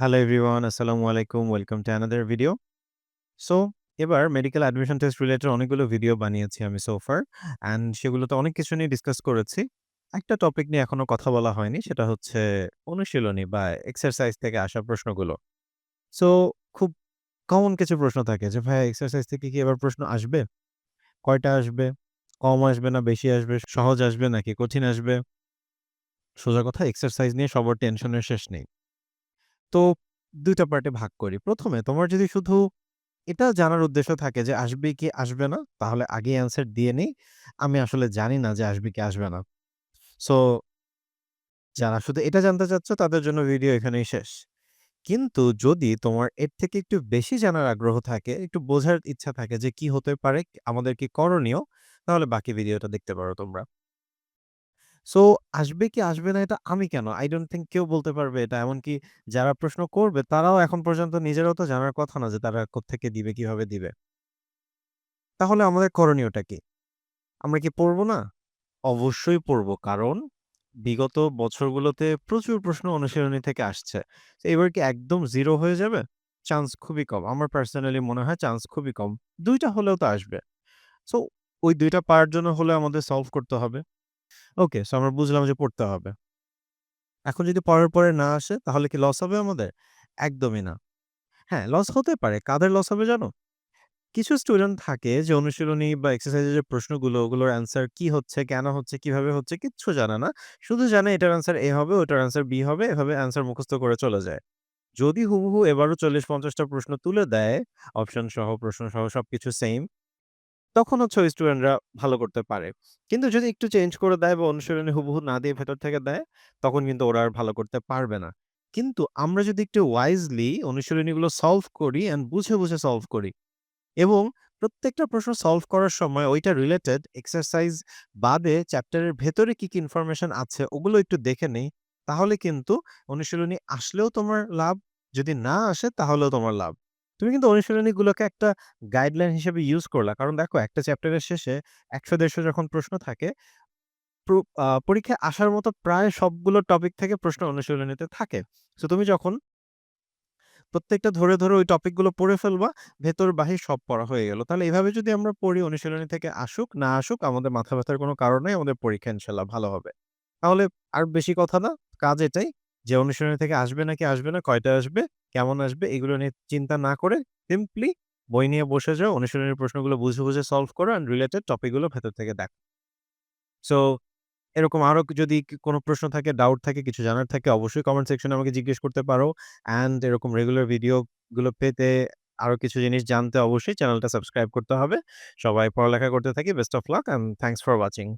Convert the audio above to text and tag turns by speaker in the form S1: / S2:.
S1: Hello everyone, আসসালামু আলাইকুম। Welcome to another video. So এবার মেডিকেল অ্যাডমিশন টেস্ট রিলেটেড অনেকগুলো ভিডিও বানিয়েছি আমি সো ফার অ্যান্ড সেগুলোতে অনেক কিছু নিয়ে ডিসকাস করেছি। একটা টপিক নিয়ে এখনও কথা বলা হয়নি সেটা হচ্ছে অনুশীলনী বা এক্সারসাইজ থেকে আসা প্রশ্নগুলো। সো খুব কমন কিছু প্রশ্ন থাকে যে ভাইয়া এক্সারসাইজ থেকে কি এবার প্রশ্ন আসবে? কয়টা আসবে? কম আসবে না বেশি আসবে? সহজ আসবে নাকি কঠিন আসবে? সোজা কথা এক্সারসাইজ নিয়ে সবার টেনশনের শেষ নেই। তো ২ টা পার্টে ভাগ করি। ১ম এ তোমার যদি শুধু এটা জানার উদ্দেশ্য থাকে যে আসবে কি আসবে না, তাহলে আগেই অ্যান্সার দিয়ে নেই। আমি আসলে জানি না যে আসবে কি আসবে না। সো যারা শুধু এটা জানতে চাচ্ছ তাদের জন্য ভিডিও এখানেই শেষ। কিন্তু যদি তোমার এর থেকে একটু বেশি জানার আগ্রহ থাকে, একটু বোঝার ইচ্ছা থাকে যে কি হতে পারে, আমাদের কি করণীয়, তাহলে বাকি ভিডিওটা দেখতে পারো তোমরা। সো আসবে কি আসবে না এটা আমি কেন? I don't think কেউ বলতে পারবে এটা। এমনকি যারা প্রশ্ন করবে তারাও এখন পর্যন্ত নিজেরাও তো জানার কথা না যে তারা কোত্থেকে দিবে, কীভাবে দিবে। তাহলে আমাদের করণীয়টা কি? আমরা কি পড়ব না? অবশ্যই পড়ব। কারণ বিগত বছরগুলোতে প্রচুর প্রশ্ন অনুশীলনী থেকে আসছে। তো এবার কি একদম জিরো হয়ে যাবে? চান্স খুবই কম। আমার পার্সোনালি মনে হয় চান্স খুবই কম। ২ টা হলেও তো আসবে। সো ওই ২ টা পারার জন্য হলে আমাদের সলভ করতে হবে। ওকে, সো আমরা বুঝলাম যে পড়তে হবে। এখন যদি পড়ার পরে না আসে তাহলে কি লস হবে আমাদের? একদমই না। হ্যাঁ, লস হতে পারে। কাদের লস হবে জানো? কিছু স্টুডেন্ট থাকে যে অনুশীলনী বা এক্সারসাইজের যে প্রশ্নগুলো ওগুলোর অ্যান্সার কি হচ্ছে, কেন হচ্ছে, কীভাবে হচ্ছে কিচ্ছু জানে না। শুধু জানে এটার অ্যান্সার এ হবে, ওটার অ্যান্সার বি হবে। এভাবে অ্যান্সার মুখস্থ করে চলে যায়। যদি হুবহু এবারও ৪০-৫০ টা প্রশ্ন তুলে দেয়, অপশন সহ, প্রশ্ন সহ সবকিছু সেইম, তখন হচ্ছে ওই স্টুডেন্টরা ভালো করতে পারে। কিন্তু যদি একটু চেঞ্জ করে দেয় বা অনুশীলনী হুবহু না দিয়ে ভেতর থেকে দেয়, তখন কিন্তু ওরা আর ভালো করতে পারবে না। কিন্তু আমরা যদি একটু ওয়াইজলি অনুশীলনীগুলো সলভ করি অ্যান্ড বুঝে, বুঝে সলভ করি এবং প্রত্যেকটা প্রশ্ন সলভ করার সময় ওইটা রিলেটেড এক্সারসাইজ বাদে চ্যাপ্টারের ভেতরে কি, কি ইনফরমেশন আছে ওগুলো একটু দেখে নেই, তাহলে কিন্তু অনুশীলনী আসলেও তোমার লাভ, যদি না আসে তাহলেও তোমার লাভ। তুমি কিন্তু অনুশীলনীগুলোকে একটা গাইডলাইন হিসেবে ইউজ করলা। কারণ দেখো একটা চ্যাপ্টারের শেষে একশো দেড়শো যখন প্রশ্ন থাকে, প্র আ পরীক্ষায় আসার মতো প্রায় সবগুলো টপিক থেকে প্রশ্ন অনুশীলনীতে থাকে। সো তুমি যখন প্রত্যেকটা ধরে, ধরে ওই টপিকগুলো পড়ে ফেলবা, ভেতর বাহির সব পড়া হয়ে গেল। তাহলে এভাবে যদি আমরা পড়ি অনুশীলনী থেকে আসুক, না আসুক আমাদের মাথা ব্যথার কোনো কারণ নেই। আমাদের পরীক্ষা ইনশাআল্লাহ ভালো হবে। তাহলে আর বেশি কথা না, কাজ এটাই যে অনুশীলনী থেকে আসবে নাকি আসবে না, কয়টা আসবে, কেমন আসবে এগুলো নিয়ে চিন্তা না করে সিম্পলি বই নিয়ে বসে যাও, অনুশীলনীর প্রশ্নগুলো বুঝে, বুঝে সলভ করো অ্যান্ড রিলেটেড টপিকগুলো ভেতর থেকে দেখো। সো এরকম আরও যদি কোনো প্রশ্ন থাকে, ডাউট থাকে, কিছু জানার থাকে অবশ্যই কমেন্ট সেকশনে আমাকে জিজ্ঞেস করতে পারো। অ্যান্ড এরকম রেগুলার ভিডিও গুলো পেতে আরও কিছু জিনিস জানতে অবশ্যই চ্যানেলটা সাবস্ক্রাইব করতে হবে। সবাই পড়ালেখা করতে থাকি। Best of luck and thanks for watching.